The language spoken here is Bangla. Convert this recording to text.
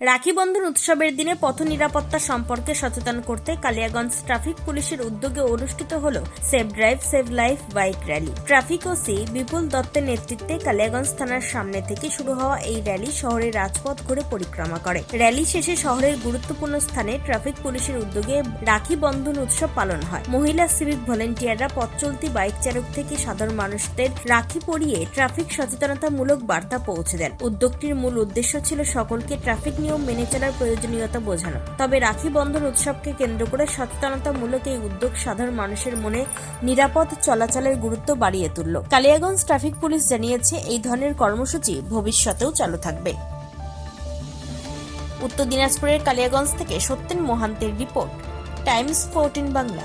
রাখি বন্ধন উৎসবের দিনে পথ নিরাপত্তা সম্পর্কে সচেতন করতে কালিয়াগঞ্জ ট্রাফিক পুলিশের উদ্যোগে অনুষ্ঠিত হল save drive, save life bike rally. Traffic OC Bipul দত্তের নেতৃত্বে কালিয়াগঞ্জ থানার সামনে থেকে শুরু হওয়া এই র্যালি শহরের রাজপথ ঘুরে পরিক্রমা করে। র্যালি শেষে শহরের গুরুত্বপূর্ণ স্থানে ট্রাফিক পুলিশের উদ্যোগে রাখি বন্ধন উৎসব পালন হয়। মহিলা সিভিক ভলেন্টিয়াররা পথ চলতি বাইক চালক থেকে সাধারণ মানুষদের রাখি পরিয়ে ট্রাফিক সচেতনতামূলক বার্তা পৌঁছে দেন। উদ্যোগটির মূল উদ্দেশ্য ছিল সকলকে ট্রাফিক নিয়ম মেনে চলার প্রয়োজনীয়তা বোঝানো। তবে রাখি বন্ধন উৎসবকে কেন্দ্র করে সচেতনতামূলক এই উদ্যোগ সাধারণ মানুষের মনে নিরাপদ চলাচলের গুরুত্ব বাড়িয়ে তুলল। কালিয়াগঞ্জ ট্রাফিক পুলিশ জানিয়েছে, এই ধরনের কর্মসূচি ভবিষ্যতেও চালু থাকবে। উত্তর দিনাজপুরের কালিয়াগঞ্জ থেকে সত্যেন মোহান্তের রিপোর্ট, টাইমস ফোরটিন বাংলা।